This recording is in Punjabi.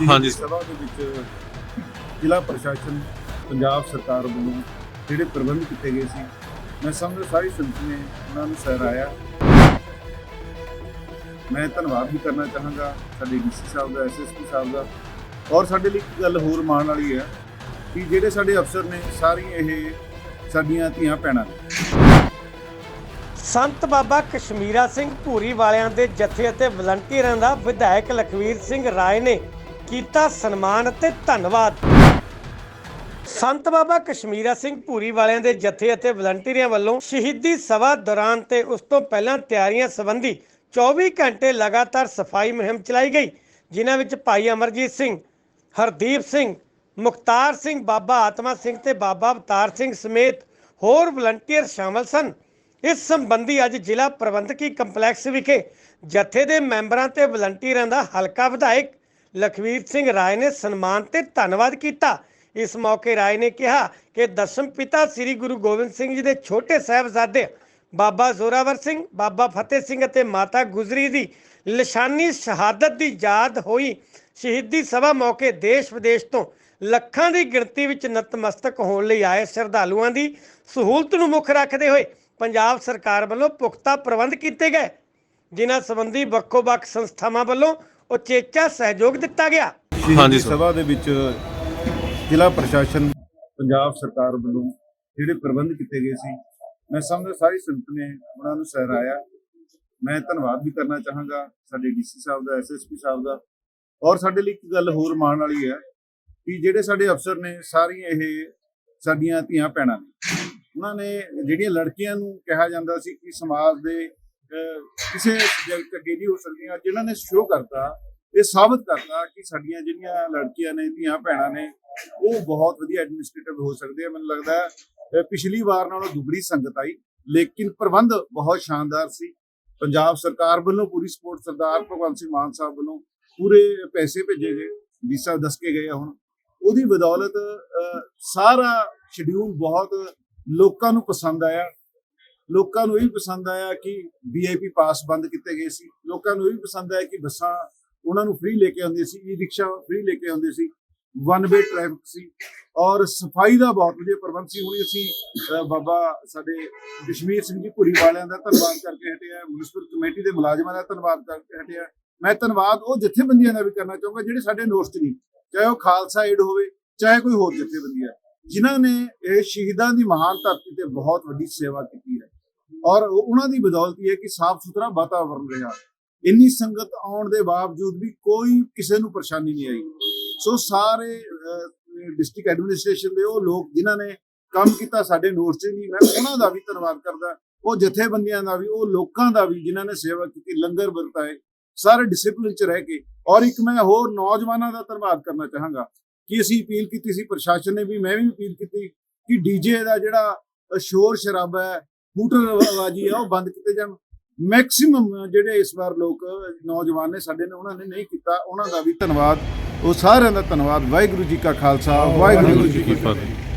ਹਾਂਜੀ। ਸਭਾ ਦੇ ਵਿੱਚ ਜ਼ਿਲ੍ਹਾ ਪ੍ਰਸ਼ਾਸਨ ਪੰਜਾਬ ਸਰਕਾਰ ਵੱਲੋਂ ਜਿਹੜੇ ਪ੍ਰਬੰਧ ਕੀਤੇ ਗਏ ਸੀ ਮੈਂ ਸਮਝ ਸਾਰੀ ਸੰਗਤ ਨੇ ਉਹਨਾਂ ਨੂੰ ਸਰਾਇਆ ਮੈਂ ਧੰਨਵਾਦ ਵੀ ਕਰਨਾ ਚਾਹਾਂਗਾ ਸਾਡੇ ਡੀਸੀ ਸਾਹਿਬ ਦਾ ਐਸਐਸਪੀ ਸਾਹਿਬ ਦਾ। ਔਰ ਸਾਡੇ ਲਈ ਇੱਕ ਗੱਲ ਹੋਰ ਮਾਣ ਵਾਲੀ ਹੈ ਕਿ ਜਿਹੜੇ ਸਾਡੇ ਅਫਸਰ ਨੇ ਸਾਰੀਆਂ ਇਹ ਸਾਡੀਆਂ ਧੀਆਂ ਭੈਣਾਂ ਨੇ। ਸੰਤ ਬਾਬਾ ਕਸ਼ਮੀਰਾ ਸਿੰਘ ਭੂਰੀ ਵਾਲਿਆਂ ਦੇ ਜਥੇ ਅਤੇ ਵਲੰਟੀਅਰਾਂ ਦਾ ਵਿਧਾਇਕ ਲਖਵੀਰ ਸਿੰਘ ਰਾਏ ਨੇ ਕੀਤਾ ਸਨਮਾਨ ਅਤੇ ਧੰਨਵਾਦ। ਸੰਤ ਬਾਬਾ ਕਸ਼ਮੀਰਾ ਸਿੰਘ ਭੂਰੀ ਵਾਲਿਆਂ ਦੇ ਜਥੇ ਅਤੇ ਵਲੰਟੀਅਰਾਂ ਵੱਲੋਂ ਸ਼ਹੀਦੀ ਸਭਾ ਦੌਰਾਨ ਤੇ ਉਸ ਤੋਂ ਪਹਿਲਾਂ ਤਿਆਰੀਆਂ ਸੰਬੰਧੀ 24 ਘੰਟੇ ਲਗਾਤਾਰ ਸਫ਼ਾਈ ਮੁਹਿੰਮ ਚਲਾਈ ਗਈ, ਜਿਨ੍ਹਾਂ ਵਿੱਚ ਭਾਈ ਅਮਰਜੀਤ ਸਿੰਘ, ਹਰਦੀਪ ਸਿੰਘ, ਮੁਖਤਾਰ ਸਿੰਘ, ਬਾਬਾ ਆਤਮਾ ਸਿੰਘ ਤੇ ਬਾਬਾ ਅਵਤਾਰ ਸਿੰਘ ਸਮੇਤ ਹੋਰ ਵਲੰਟੀਅਰ ਸ਼ਾਮਲ ਸਨ। ਇਸ ਸੰਬੰਧੀ ਅੱਜ ਜ਼ਿਲ੍ਹਾ ਪ੍ਰਬੰਧਕੀ ਕੰਪਲੈਕਸ ਵਿਖੇ ਜਥੇ ਦੇ ਮੈਂਬਰਾਂ ਤੇ ਵਲੰਟੀਅਰਾਂ ਦਾ ਹਲਕਾ ਵਿਧਾਇਕ ਲਖਵੀਰ ਸਿੰਘ ਰਾਏ ਨੇ ਸਨਮਾਨ ਤੇ ਧੰਨਵਾਦ ਕੀਤਾ। ਇਸ ਮੌਕੇ ਰਾਏ ਨੇ ਕਿਹਾ ਕਿ ਦਸਮ ਪਿਤਾ ਸ੍ਰੀ ਗੁਰੂ ਗੋਬਿੰਦ ਸਿੰਘ ਜੀ ਦੇ ਛੋਟੇ ਸਾਹਿਬਜ਼ਾਦੇ ਬਾਬਾ ਜ਼ੋਰਾਵਰ ਸਿੰਘ, ਬਾਬਾ ਫਤਿਹ ਸਿੰਘ ਅਤੇ ਮਾਤਾ ਗੁਜਰੀ ਦੀ ਲਿਸ਼ਾਨੀ ਸ਼ਹਾਦਤ ਦੀ ਯਾਦ ਹੋਈ। ਸ਼ਹੀਦੀ ਸਭਾ ਮੌਕੇ ਦੇਸ਼ ਵਿਦੇਸ਼ ਤੋਂ ਲੱਖਾਂ ਦੀ ਗਿਣਤੀ ਵਿੱਚ ਨਤਮਸਤਕ ਹੋਣ ਲਈ ਆਏ ਸ਼ਰਧਾਲੂਆਂ ਦੀ ਸਹੂਲਤ ਨੂੰ ਮੁੱਖ ਰੱਖਦੇ ਹੋਏ ਪੰਜਾਬ ਸਰਕਾਰ ਵੱਲੋਂ ਪੁਖਤਾ ਪ੍ਰਬੰਧ ਕੀਤੇ ਗਏ। ਜਿਨ੍ਹਾਂ ਸੰਬੰਧੀ ਵੱਖੋ-ਵੱਖ ਸੰਸਥਾਵਾਂ ਵੱਲੋਂ ਉਚੇਚਾ ਸਹਿਯੋਗ ਦਿੱਤਾ ਗਿਆ। ਹਾਂਜੀ ਹਾਂਜੀ ਸਰ। ਸਭਾ ਦੇ ਵਿੱਚ ਜ਼ਿਲ੍ਹਾ ਪ੍ਰਸ਼ਾਸਨ ਪੰਜਾਬ ਸਰਕਾਰ ਵੱਲੋਂ ਜਿਹੜੇ ਪ੍ਰਬੰਧ ਕੀਤੇ ਗਏ ਸੀ ਮੈਂ ਸਮਝ ਸਾਰੀ ਸੰਗਤ ਨੇ ਉਹਨਾਂ ਨੂੰ ਸਰਾਇਆ ਮੈਂ ਧੰਨਵਾਦ ਵੀ ਕਰਨਾ ਚਾਹਾਂਗਾ ਸਾਡੇ ਡੀਸੀ ਸਾਹਿਬ ਦਾ ਐਸਐਸਪੀ ਸਾਹਿਬ ਦਾ। ਔਰ ਸਾਡੇ ਲਈ ਇੱਕ ਗੱਲ ਹੋਰ ਮਾਣ ਵਾਲੀ ਹੈ ਕਿ ਜਿਹੜੇ ਸਾਡੇ ਅਫਸਰ ਨੇ ਸਾਰੀਆਂ ਇਹ ਸਾਡੀਆਂ ਧੀਆਂ ਭੈਣਾਂ ਨੇ ਉਹਨਾਂ ਨੇ ਜਿਹੜੀਆਂ ਲੜਕੀਆਂ ਨੂੰ ਕਿਹਾ ਜਾਂਦਾ ਸੀ ਕਿ ਸਮਾਜ ਦੇ ਕਿਸੇ ਸਬਜੈਕਟ ਅੱਗੇ ਨਹੀਂ ਹੋ ਸਕਦੀਆਂ, ਜਿਨ੍ਹਾਂ ਨੇ ਸ਼ੋਅ ਕਰਤਾ, ਇਹ ਸਾਬਤ ਕਰਤਾ ਕਿ ਸਾਡੀਆਂ ਜਿਹੜੀਆਂ ਲੜਕੀਆਂ ਨੇ, ਧੀਆਂ ਭੈਣਾਂ ਨੇ, ਉਹ ਬਹੁਤ ਵਧੀਆ ਐਡਮਿਨਿਸਟ੍ਰੇਟਿਵ ਹੋ ਸਕਦੇ ਆ। ਮੈਨੂੰ ਲੱਗਦਾ ਪਿਛਲੀ ਵਾਰ ਨਾਲੋਂ ਦੁੱਗਣੀ ਸੰਗਤ ਆਈ, ਲੇਕਿਨ ਪ੍ਰਬੰਧ ਬਹੁਤ ਸ਼ਾਨਦਾਰ ਸੀ। ਪੰਜਾਬ ਸਰਕਾਰ ਵੱਲੋਂ ਪੂਰੀ ਸਪੋਰਟ ਸਰਦਾਰ ਭਗਵੰਤ ਸਿੰਘ ਮਾਨ ਸਾਹਿਬ ਵੱਲੋਂ ਪੂਰੇ ਪੈਸੇ ਭੇਜੇ ਗਏ ਵੀਸਾ ਦੱਸ ਕੇ ਗਏ ਹੁਣ। ਉਹਦੀ ਬਦੌਲਤ ਸਾਰਾ ਸ਼ਡਿਊਲ ਬਹੁਤ ਲੋਕਾਂ ਨੂੰ ਪਸੰਦ ਆਇਆ। ਲੋਕਾਂ ਨੂੰ ਇਹ ਵੀ ਪਸੰਦ ਆਇਆ ਕਿ ਵੀਆਈਪੀ ਪਾਸ ਬੰਦ ਕੀਤੇ ਗਏ ਸੀ। ਲੋਕਾਂ ਨੂੰ ਇਹ ਵੀ ਪਸੰਦ ਆਇਆ ਕਿ ਬੱਸਾਂ ਉਹਨਾਂ ਨੂੰ ਫ੍ਰੀ ਲੈ ਕੇ ਆਉਂਦੇ ਸੀ ਈ ਰਿਕਸ਼ਾ ਫ੍ਰੀ ਲੈ ਕੇ ਆਉਂਦੇ ਸੀ। ਵਨ ਵੇ ਟ੍ਰੈਫਿਕ ਸੀ। ਔਰ ਸਫ਼ਾਈ ਦਾ ਬਹੁਤ ਵਧੀਆ ਪ੍ਰਬੰਧ ਸੀ। ਹੁਣ ਅਸੀਂ ਬਾਬਾ ਸਾਡੇ ਕਸ਼ਮੀਰ ਸਿੰਘ ਜੀ ਭੁਰੀ ਵਾਲਿਆਂ ਦਾ ਧੰਨਵਾਦ ਕਰਕੇ ਹਟਿਆ ਮਿਊਨਿਸਪਲ ਕਮੇਟੀ ਦੇ ਮੁਲਾਜ਼ਮਾਂ ਦਾ ਧੰਨਵਾਦ ਕਰਕੇ ਹਟਿਆ। ਮੈਂ ਧੰਨਵਾਦ ਉਹ ਜਥੇਬੰਦੀਆਂ ਦਾ ਵੀ ਕਰਨਾ ਚਾਹੂੰਗਾ ਜਿਹੜੇ ਸਾਡੇ ਨੋਸਟ ਨਹੀਂ ਚਾਹੇ ਉਹ ਖਾਲਸਾ ਏਡ ਹੋਵੇ, ਚਾਹੇ ਕੋਈ ਹੋਰ ਜਥੇਬੰਦੀ ਹੈ ਜਿਨ੍ਹਾਂ ਨੇ ਇਹ ਸ਼ਹੀਦਾਂ ਦੀ ਮਹਾਨ ਧਰਤੀ ਤੇ ਬਹੁਤ ਵੱਡੀ ਸੇਵਾ ਕੀਤੀ। ਔਰ ਉਹਨਾਂ ਦੀ ਬਦੌਲਤ ਹੀ ਹੈ ਕਿ ਸਾਫ਼ ਸੁਥਰਾ ਵਾਤਾਵਰਣ ਰਿਹਾ। ਇੰਨੀ ਸੰਗਤ ਆਉਣ ਦੇ ਬਾਵਜੂਦ ਵੀ ਕੋਈ ਕਿਸੇ ਨੂੰ ਪਰੇਸ਼ਾਨੀ ਨਹੀਂ ਆਈ। ਸੋ ਸਾਰੇ ਡਿਸਟ੍ਰਿਕਟ ਐਡਮਿਨਿਸਟ੍ਰੇਸ਼ਨ ਦੇ ਉਹ ਲੋਕ ਜਿਨ੍ਹਾਂ ਨੇ ਕੰਮ ਕੀਤਾ ਸਾਡੇ ਨੋਟਸ 'ਚ ਨਹੀਂ ਮੈਂ ਉਹਨਾਂ ਦਾ ਵੀ ਧੰਨਵਾਦ ਕਰਦਾ। ਉਹ ਜਥੇਬੰਦੀਆਂ ਦਾ ਵੀ, ਉਹ ਲੋਕਾਂ ਦਾ ਵੀ ਜਿਨ੍ਹਾਂ ਨੇ ਸੇਵਾ ਕੀਤੀ, ਲੰਗਰ ਵਰਤਾਏ, ਸਾਰੇ ਡਿਸਪਲਿਨ 'ਚ ਰਹਿ ਕੇ। ਔਰ ਇੱਕ ਮੈਂ ਹੋਰ ਨੌਜਵਾਨਾਂ ਦਾ ਧੰਨਵਾਦ ਕਰਨਾ ਚਾਹਾਂਗਾ ਕਿ ਅਸੀਂ ਅਪੀਲ ਕੀਤੀ ਸੀ, ਪ੍ਰਸ਼ਾਸਨ ਨੇ ਵੀ, ਮੈਂ ਵੀ ਅਪੀਲ ਕੀਤੀ ਕਿ ਡੀਜੇ ਦਾ ਜਿਹੜਾ ਸ਼ੋਰ ਸ਼ਰਾਬਾ ਹੈ ਹੂਟਰਬਾਜੀ ਆ, ਉਹ ਬੰਦ ਕੀਤੇ ਜਾਣ। ਮੈਕਸਿਮਮ ਜਿਹੜੇ ਇਸ ਵਾਰ ਲੋਕ, ਨੌਜਵਾਨ ਨੇ ਸਾਡੇ ਨੇ, ਉਹਨਾਂ ਨੇ ਨਹੀਂ ਕੀਤਾ। ਉਹਨਾਂ ਦਾ ਵੀ ਧੰਨਵਾਦ। ਉਹ ਸਾਰਿਆਂ ਦਾ ਧੰਨਵਾਦ। ਵਾਹਿਗੁਰੂ ਜੀ ਕਾ ਖਾਲਸਾ, ਵਾਹਿਗੁਰੂ ਜੀ ਕੀ ਫਤਿਹ।